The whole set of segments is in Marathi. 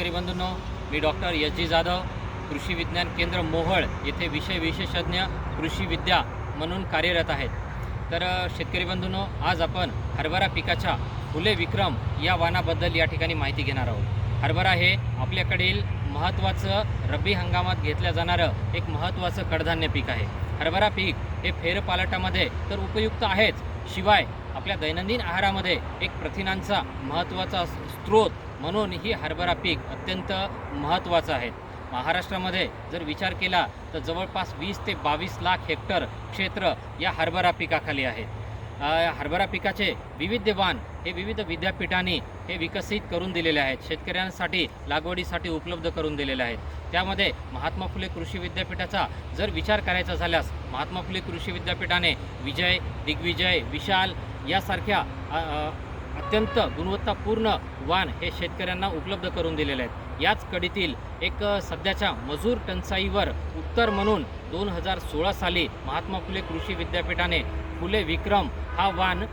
शेतकरी बंधूंनो मी डॉक्टर एस जी जाधव कृषी विज्ञान केंद्र मोहळ येथे विषय विशेषज्ञ कृषी विद्या म्हणून कार्यरत आहेत. तर शेतकरी बंधूंनो आज आपण हरभरा पिकाच्या फुले विक्रम या वाणाबद्दल या ठिकाणी माहिती घेणार आहोत. हरभरा हे आपल्याकडील महत्त्वाचं रब्बी हंगामात घेतलं जाणारं एक महत्त्वाचं कडधान्य पीक आहे. हरभरा पीक हे फेरपालटामध्ये तर उपयुक्त आहेच. शिवाय आपल्या दैनंदिन आहारामध्ये एक प्रथिनांचा महत्त्वाचा स्रोत म्हणून ही हरभरा पीक अत्यंत महत्त्वाचं आहे. महाराष्ट्रामध्ये जर विचार केला तर जवळपास वीस ते बावीस लाख हेक्टर क्षेत्र या हरभरा पिकाखाली आहे. हरभरा पिकाचे विविधवान हे विविध विद्यापीठांनी हे विकसित करून दिलेले आहेत. शेतकऱ्यांसाठी लागवडीसाठी उपलब्ध करून दिलेले आहेत. त्यामध्ये महात्मा फुले कृषी विद्यापीठाचा जर विचार करायचा झाल्यास महात्मा फुले कृषी विद्यापीठाने विजय दिग्विजय विशाल यासारख्या अत्यंत गुणवत्तापूर्ण वाण हे शेतकऱ्यांना उपलब्ध करून दिलेले आहेत. याच कडीतील एक सध्याच्या मजूर टंचाईवर उत्तर म्हणून दोन हजार सोळा साली महात्मा फुले कृषी विद्यापीठाने फुले विक्रम हा वाण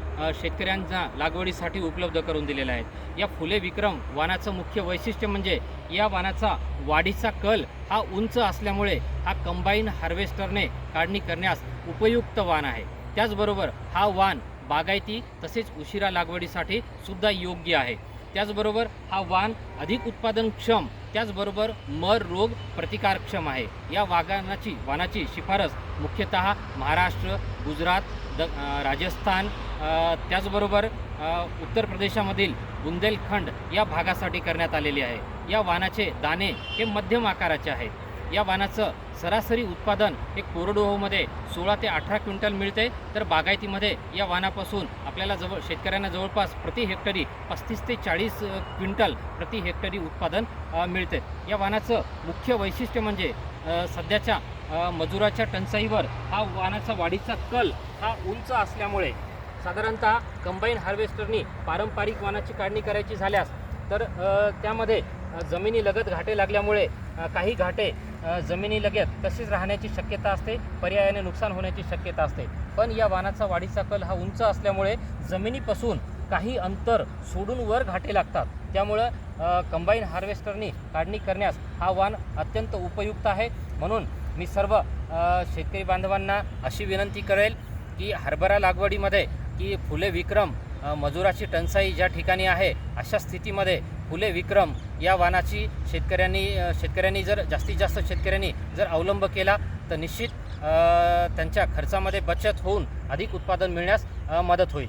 शेतकऱ्यांच्या लागवडीसाठी उपलब्ध करून दिलेला आहे. या फुले विक्रम वाणाचं मुख्य वैशिष्ट्य म्हणजे या वाणाचा वाढीचा कल हा उंच असल्यामुळे हा कंबाईन हार्वेस्टरने काढणी करण्यास उपयुक्त वाण आहे. त्याचबरोबर हा वाण बागायती तसेच उशिरा लागवडीसाठी सुद्धा योग्य आहे. त्याचबरोबर हा वाण अधिक उत्पादनक्षम त्याचबरोबर मर रोग प्रतिकारक्षम आहे. या वागानाची वाणाची शिफारस मुख्यतः महाराष्ट्र गुजरात द राजस्थान त्याचबरोबर उत्तर प्रदेशामधील बुंदेलखंड या भागासाठी करण्यात आलेली आहे. या वाणाचे दाणे हे मध्यम आकाराचे आहेत. या वाणाचं सरासरी उत्पादन हे कोरडवाहूमध्ये सोळा ते अठरा क्विंटल मिळते. तर बागायतीमध्ये या वाणापासून आपल्याला जवळ शेतकऱ्यांना जवळपास प्रति हेक्टरी पस्तीस ते चाळीस क्विंटल प्रति हेक्टरी उत्पादन मिळते. या वाणाचं मुख्य वैशिष्ट्य म्हणजे सध्याच्या मजुराच्या टंचाईवर हा वाणाचा वाढीचा कल हा उंच असल्यामुळे साधारणतः कंबाईन हार्वेस्टरनी पारंपरिक वाणाची काढणी करायची झाल्यास तर त्यामध्ये जमिनीलगत घाटे लागल्यामुळे काही घाटे जमिनीलगत तसेच राहण्याची शक्यता असते पर्यायाने नुकसान होण्याची शक्यता असते. पण या वानाचा वाढीचा कल हा उंच असल्यामुळे जमिनीपासून काही अंतर सोडून वर घाटे लागतात. त्यामुळं कंबाईन हार्वेस्टरनी काढणी करण्यास हा वाण अत्यंत उपयुक्त आहे. म्हणून मी सर्व शेतकरी बांधवांना अशी विनंती करेल की हरभरा लागवडीमध्ये की फुले विक्रम मजुराची टंचाई ज्या ठिकाणी आहे अशा स्थितीमध्ये फुले विक्रम या वाहनाची शेतकऱ्यांनी शेतकऱ्यांनी जर जास्तीत जास्त शेतकऱ्यांनी जर अवलंब केला तर निश्चित त्यांच्या खर्चामध्ये बचत होऊन अधिक उत्पादन मिळण्यास मदत होईल.